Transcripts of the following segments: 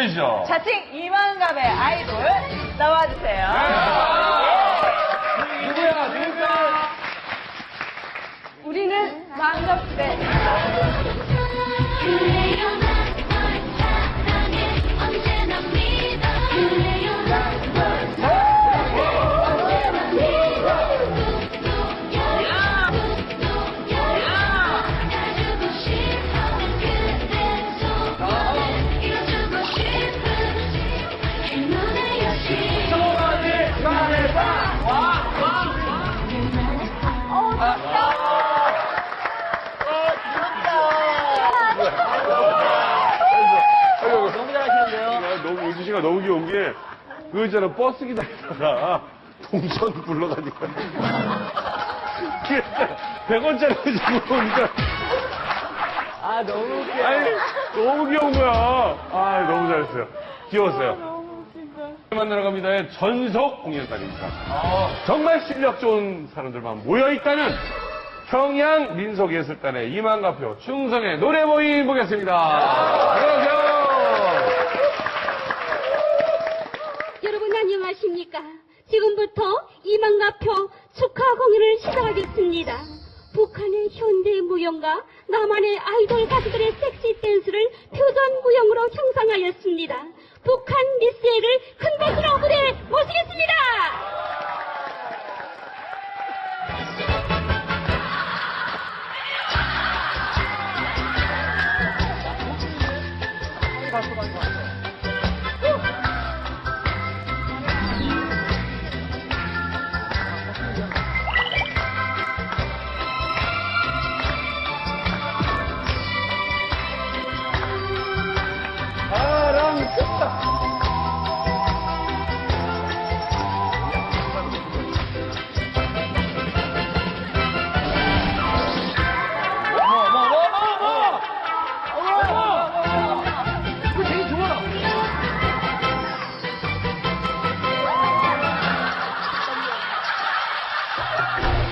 되시죠? 자칭 이만감의 아이돌 나와주세요. 누구야, 누구야? 우리는 만감대. 씨가 너무 귀여운 게, 그 있잖아, 버스 기다리다가, 동선 불러가니까. 100원짜리 주고 오니까. 아, 너무 웃겨. 아니, 너무 귀여운 거야. 아, 너무 잘했어요. 귀여웠어요. 만나러 갑니다의 전속 공연단입니다. 정말 실력 좋은 사람들만 모여있다는 평양 민속예술단의 이만가표 충성의 노래 모임 보겠습니다. 안녕하세요. 여러분 안녕하십니까? 지금부터 이만가표 축하 공연을 시작하겠습니다. 북한의 현대 무용과 남한의 아이돌 가수들의 섹시 댄스를 퓨전 무용으로 형상하였습니다. 북한 미스에를 큰 박수로 무대에 모시겠습니다. Thank you.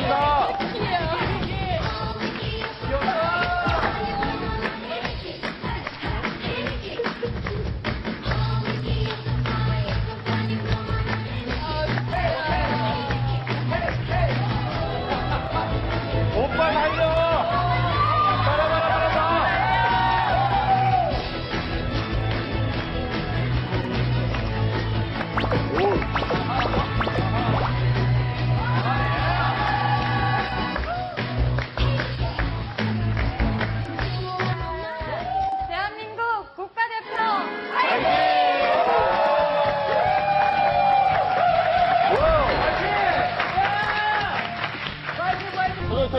잘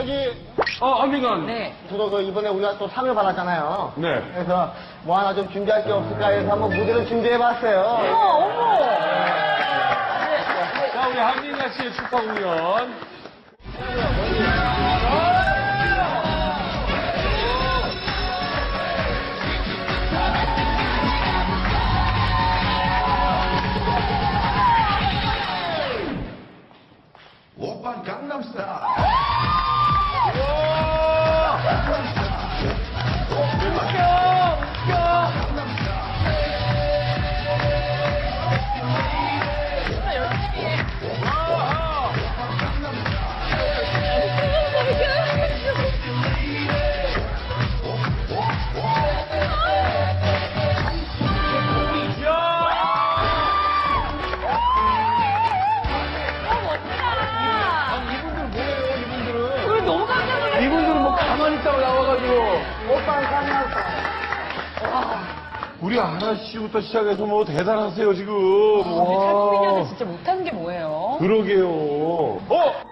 저기, 어, 한민관. 네. 저도 그 이번에 우리가 또 상을 받았잖아요. 네. 그래서 뭐 하나 좀 준비할 게 없을까 해서 한번 무대를 준비해봤어요. 자, 우리 한민관 씨의 축하 공연. 오빤 강남스타 해가지고. 오빤 강남스타일. 우리 아라 씨부터 시작해서 뭐 대단하세요, 지금. 우리 와. 탈북민들은 진짜 못하는 게 뭐예요? 그러게요. 어?